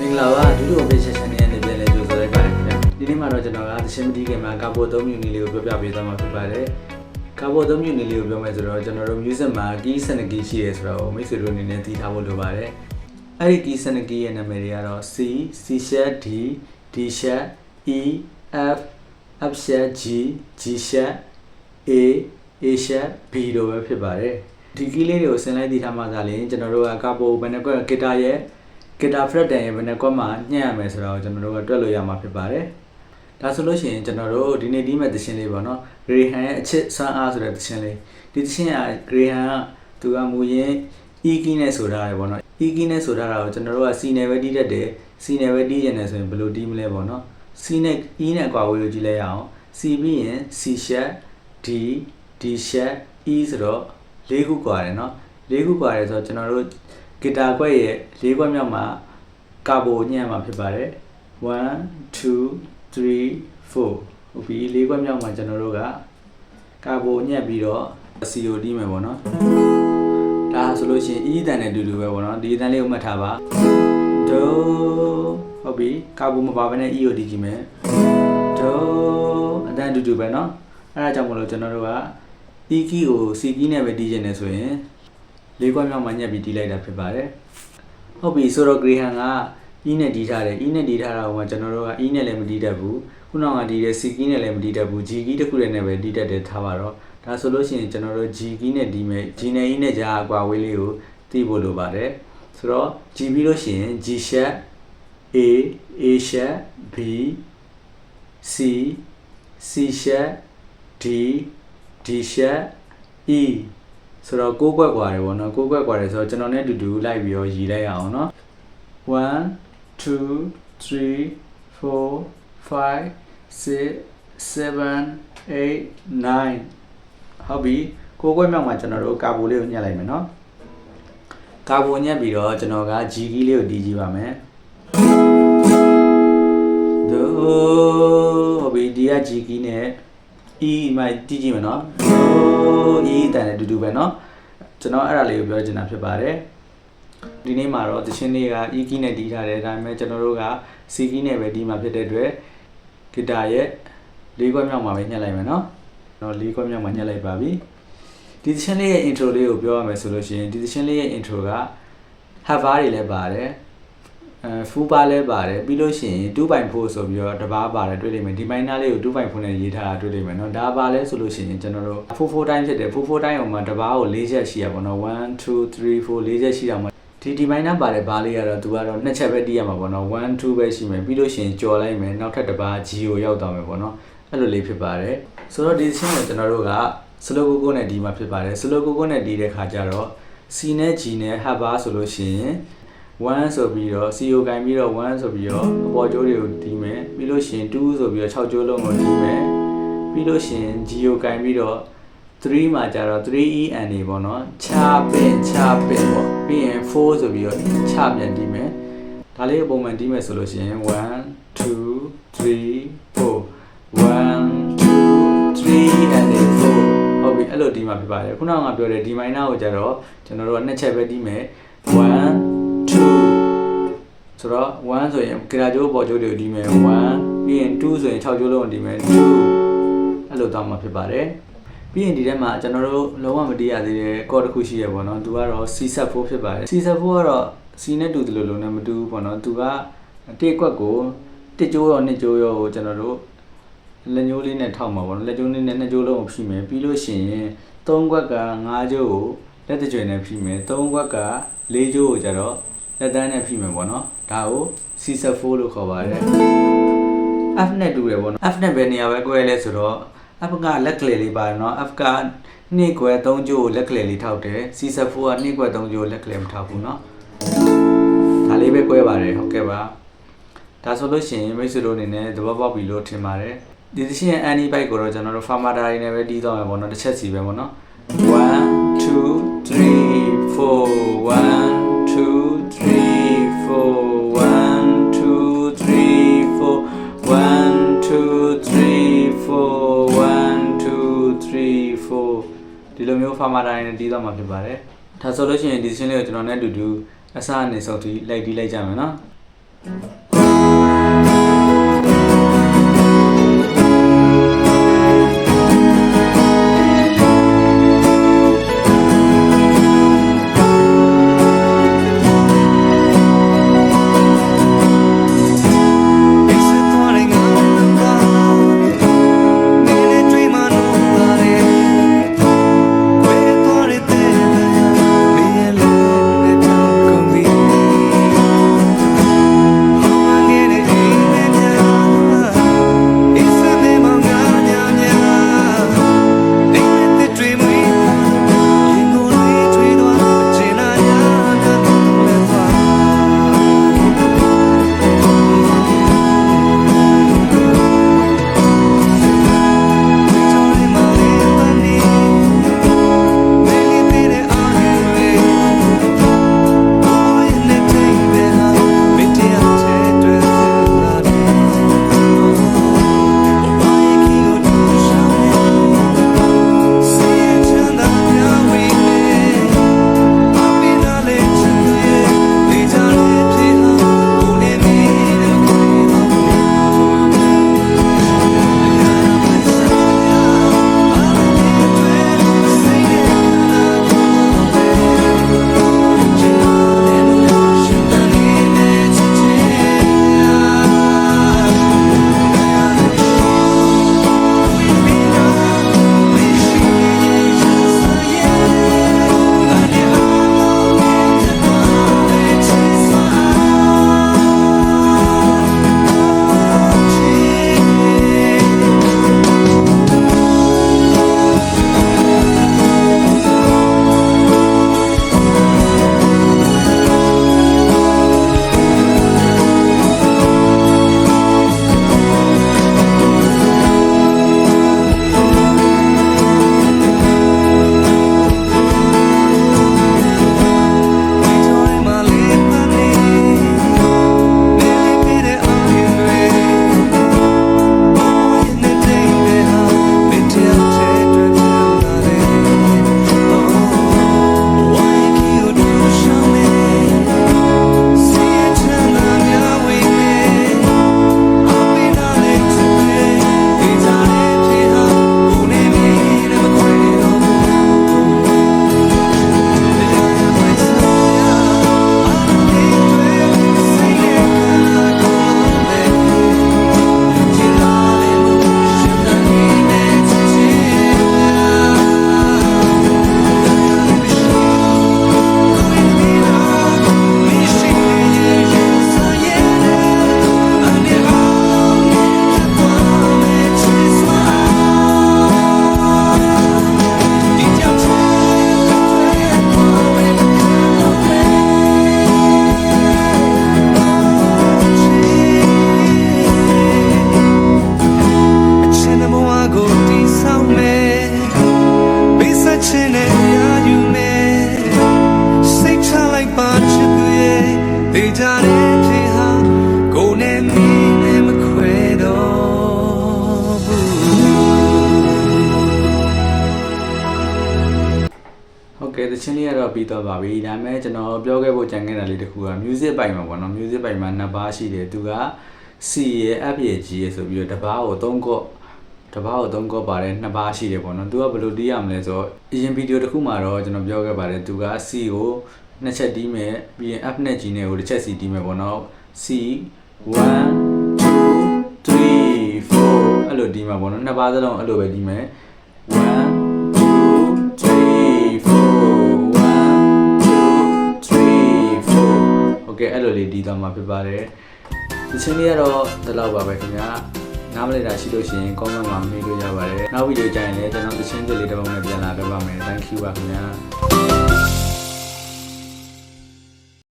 မင်္ဂလာပါဒုတိယ official channel နဲ့ပြန်လည်ကြိုဆိုလိုက်ပါတယ်ခင်ဗျာဒီနေ့မှာတော့ကျွန်တော်ကသရှင်မတီးခင်မှာကာဘို3မြူနီလေးကိုပြောပြပေးသွားမှာဖြစ်ပါတယ်ကာဘို3မြူနီလေးကိုပြောမယ်ဆိုတော့ကျွန်တော်တို့ music မှာ key 12 key ရှိရဲဆိုတော့မိတ်ဆွေတို့အနေနဲ့သိထားဖို့လိုပါတယ်အဲ့ဒီ key 12 key ရဲ့နာမည်တွေကတော့ C C sharp D D sharp E F F sharp G G sharp A A sharp B တို့ပဲဖြစ်ပါတယ်ဒီ key လေးတွေကိုဆင်းလိုက်သိထားမှသာလျှင်ကျွန်တော်တို့ကကာဘိုဘယ်နှကွက်ဂီတာရဲ့ ဂီတာဖရက်တန်ရဲ့ဘယ်နှကွက်မှညှက်ရမယ်ဆိုတော့ကျွန်တော်တို့ကတွက်လို့ရမှာဖြစ်ပါတယ်။ဒါဆိုလို့ရှိရင်ကျွန်တော်တို့ဒီနေ့ဒီမဲ့သရှင်လေးပေါ့နော်။ဂရေဟန်ရဲ့အချစ်ဆွမ်းအားဆိုတဲ့သရှင်လေးဒီသရှင်ကဂရေဟန်ကသူကမူရင်း E key နဲ့ဆိုထားတယ်ပေါ့နော်။ E key နဲ့ဆိုထားတာကိုကျွန်တော်တို့က C နဲ့ပဲတီးတတ်တယ်။ C နဲ့ပဲတီးကျင်တယ်ဆိုရင်ဘယ်လိုတီးမလဲပေါ့နော်။ C နဲ့ E နဲ့ကွာဝေးလို့ကြည့်လိုက်ရအောင်။ C ပြီးရင် C sharp D D sharp E ဆိုတော့၄ခုကွာတယ်နော်။၄ခုကွာတယ်ဆိုတော့ကျွန်တော်တို့ ဂီတာခွက်ရဲ့၄ခွက်မြောက်မှာကာဘိုညံ့မှာဖြစ်ပါတယ်1 2 3 4ဟုတ်ပြီ၄ခွက်မြောက်မှာကျွန်တော်တို့ကကာဘိုညက်ပြီးတော့ COD မယ်ပေါ့နော်ဒါဆိုလို့ရှိရင် E တန်နဲ့အတူတူပဲပေါ့နော်ဒီအတန်လေးကိုမှတ်ထားပါဒိုဟုတ်ပြီကာဘိုမပါဘဲနဲ့ EOD ကြည့်မယ်ဒိုအတန်အတူတူပဲနော်အဲဒါကြောင့်မလို့ကျွန်တော်တို့က E key ကို C key နဲ့ပဲတီးကျင်နေဆိုရင် လေးခွက်မြောက်မှာညက်ပြီးတီးလိုက်တာဖြစ်ပါတယ်ဟုတ်ပြီဆိုတော့ Graham က E နဲ့တီးထားတယ် E နဲ့တီးထားတာကကျွန်တော်တို့က E နဲ့လည်းမတီးတတ်ဘူးခုနကတီးတဲ့ C key နဲ့လည်းမတီးတတ်ဘူး G key တစ်ခုတည်းနဲ့ပဲတီးတတ်တယ်ထားပါတော့ဒါဆိုလို့ရှိရင်ကျွန်တော်တို့ G key နဲ့တီးမယ် G နဲ့ E နဲ့ကြားအကွာဝေးလေးကိုတီးဖို့လိုပါတယ်ဆိုတော့ G ပြီးလို့ရှိရင် G sharp A A sharp B C C sharp D D sharp E ဆိုတော့6ကွက်กว่าတယ်ဗောနော်6ကွက်กว่าတယ်ဆိုတော့ကျွန်တော်နဲ့အတူတူလိုက်ပြီးတော့ရည်လိုက်ရအောင်နော်1 2 3 4 5 6 7 8 9ဟုတ်ပြီ6ကွက်မြောက်မှာကျွန်တော်တို့ကာဘိုလေးကိုညှက်လိုက်မယ်နော်ကာဘိုညှက်ပြီးတော့ကျွန်တော်က G key လေးကိုတီးကြည့်ပါမယ်ဒိုဟုတ်ပြီဒီက G key နဲ့ E မှာတီးကြည့်မယ်နော်ဒို E တန်နဲ့အတူတူပဲနော်ကျွန်တော်အဲ့ဒါလေးကိုပြောချင်တာဖြစ်ပါတယ်ဒီနေ့မှာတော့တခြင်းလေးက E key နဲ့တီးထားတယ်ဒါပေမဲ့ကျွန်တော်တို့က C key နဲ့ပဲတီးမှာဖြစ်တဲ့အတွက်ဂီတာရဲ့၄ခွက်မြောက်မှာပဲညှက်လိုက်မယ်နော်တော့၄ခွက်မြောက်မှာညှက်လိုက်ပါပြီဒီတခြင်းလေးရဲ့ intro လေးကိုပြောရမယ်ဆိုလို့ရှိရင်ဒီတခြင်းလေးရဲ့ intro က have bar တွေလည်းပါတယ် အဲဖူပါလဲပါတယ်ပြီးလို့ရှိရင်2.4ဆိုပြီးတော့တဘာပါတယ်တွေ့လိမ့်မယ်ဒီ minor လေးကို2.4နဲ့ရေးထားတာတွေ့လိမ့်မယ်เนาะဒါပါလဲဆိုလို့ရှိရင်ကျွန်တော်တို့44တိုင်းဖြစ်တယ်44တိုင်းအောင်မှာတဘာကို၄ချက်ရှိရပါတော့1 2 3 4၄ချက်ရှိတာမှာဒီဒီ minor ပါတယ်ဘာလေးကတော့သူကတော့နှစ်ချက်ပဲတီးရမှာပေါ့เนาะ1 2ပဲရှိမယ်ပြီးလို့ရှိရင်ကြော်လိုက်မယ်နောက်ထပ်တဘာ G ကိုရောက်သွားမယ်ပေါ့เนาะအဲ့လိုလေးဖြစ်ပါတယ်ဆိုတော့ဒီချင်းကိုကျွန်တော်တို့က slow go go နဲ့ဒီမှာဖြစ်ပါတယ် slow go go နဲ့ဒီတဲ့ခါကျတော့ C နဲ့ G နဲ့ have bar ဆိုလို့ရှိရင် 1ဆိုပြီးတော့ CO ကင်ပြီးတော့1ဆိုပြီးတော့အပေါ်ကျိုးတွေကိုတီးမယ်ပြီးလို့ရှိရင်2ဆိုပြီးတော့6ကျိုးလုံးကိုတီးမယ်ပြီးလို့ရှိရင် G ကိုကင်ပြီးတော့3မှာကျတော့ 3EN နေပေါ့နော်ချပင်ချပင်ပေါ့ပြီးရင်4ဆိုပြီးတော့ချပြန်တီးမယ်ဒါလေးကိုပုံမှန်တီးမယ်ဆိုလို့ရှိရင်1 2 3 4 1 2 3 and 4ဟုတ်ပြီအဲ့လိုတီးမှာဖြစ်ပါတယ်ခုနကပြောတဲ့ဒီမိုင်းနာကိုကျတော့ကျွန်တော်တို့ကနှစ်ချက်ပဲတီးမယ်1 2 ဆိုတော့1ဆိုရင်ဂရာဂျိုးပေါ်ဂျိုးတွေကိုတီးမယ်1ပြီးရင်2ဆိုရင်6ဂျိုးလုံးကိုတီးမယ်2အဲ့လိုတောင်းမှာဖြစ်ပါတယ်ပြီးရင်ဒီထဲမှာကျွန်တော်တို့လုံးဝမတီးရသေးတဲ့ကော့တစ်ခုရှိရပေါ့နော်သူကတော့ C4 ဖြစ်ပါတယ် C4 ကတော့ C နဲ့တူတယ်လို့လုံးနဲ့မတူဘူးပေါ့နော်သူကတစ်ကွက်ကိုတစ်ကြိုးရောနှစ်ကြိုးရောကိုကျွန်တော်တို့လက်ညှိုးလေးနဲ့ထောက်မှာပေါ့နော်လက်ညှိုးလေးနဲ့နှစ်ကြိုးလုံးကိုဖြီးမယ်ပြီးလို့ရှိရင်သုံးခွက်က၅ကြိုးကိုလက်တကြွယ်နဲ့ဖြီးမယ်သုံးခွက်က၄ကြိုးကိုကျတော့ လက်တန်းနဲ့ဖြီးမယ်ပေါ့နော်ဒါကို C4 လို့ခေါ်ပါတယ် F နဲ့တူတယ်ပေါ့နော် F နဲ့ဘယ်နေရာပဲ꿰လဲဆိုတော့ F ကလက်ကလေးလေးပါတယ်နော် F ကနှစ်ကွယ်၃ကြိုးကိုလက်ကလေးလေးထောက်တယ် C4 ကနှစ်ကွယ်၃ကြိုးကိုလက်ကလေးမထောက်ဘူးနော်ဒါလေးပဲ꿰ပါတယ်ဟုတ်ကဲ့ပါဒါဆိုလို့ရှိရင်မိတ်ဆွေတို့အနေနဲ့သဘောပေါက်ပြီလို့ထင်ပါတယ်ဒီသရှင် Annie bike ကိုတော့ကျွန်တော်တို့ Farmer Diary နဲ့ပဲတီးသွားမယ်ပေါ့နော်တစ်ချက်စီပဲပေါ့နော်1 2 3 4 1 မျိုး Farmer Diary နဲ့တီးသွားမှာဖြစ်ပါတယ်ဒါဆိုလို့ရှိရင်ဒီသရှင်လေးကိုကျွန်တော်နဲ့အတူတူအစားအနေဆုံးတီးလိုက်တီးလိုက်ကြမယ်နော် ဟုတ်ကဲ့တချင်းလေးကတော့ပြီးတော့ပါပြီဒါပေမဲ့ကျွန်တော်ပြောခဲ့ဖို့ကြံခဲ့တာလေးတစ်ခုက music ပိုင်မှာပေါ့နော် music ပိုင်မှာနှစ်ပါးရှိတယ်သူက C ရဲ့ F ရဲ့ G ရဲ့ဆိုပြီးတော့တစ်ပါးကို၃ကော့တစ်ပါးကို၃ကော့ပါတယ်နှစ်ပါးရှိတယ်ပေါ့နော်သူကဘယ်လိုတီးရမလဲဆိုတော့အရင်ဗီဒီယိုတစ်ခုမှာတော့ကျွန်တော်ပြောခဲ့ပါတယ်သူက C ကိုနှစ်ချက်တီးမယ်ပြီးရင် F နဲ့ G နဲ့ကိုတစ်ချက် C တီးမယ်ပေါ့နော် C 1 2 3 4အဲ့လိုတီးမှာပေါ့နော်နှစ်ပါးစလုံးအဲ့လိုပဲတီးမယ်1 ကဲအဲ့လိုလေးဒီသွားမှာဖြစ်ပါတယ်။ဒီချင်းလေးကတော့ဒီလောက်ပါပဲခင်ဗျာ။နားမလည်တာရှိလို့ရှိရင် comment မှာမေးလို့ရပါတယ်။နောက်ဗီဒီယိုကြရင်လည်းကျွန်တော်သချင်းတွေလေးတစ်ပုံနဲ့ပြန်လာပေးပါမယ်။ Thank you ပါခင်ဗျာ။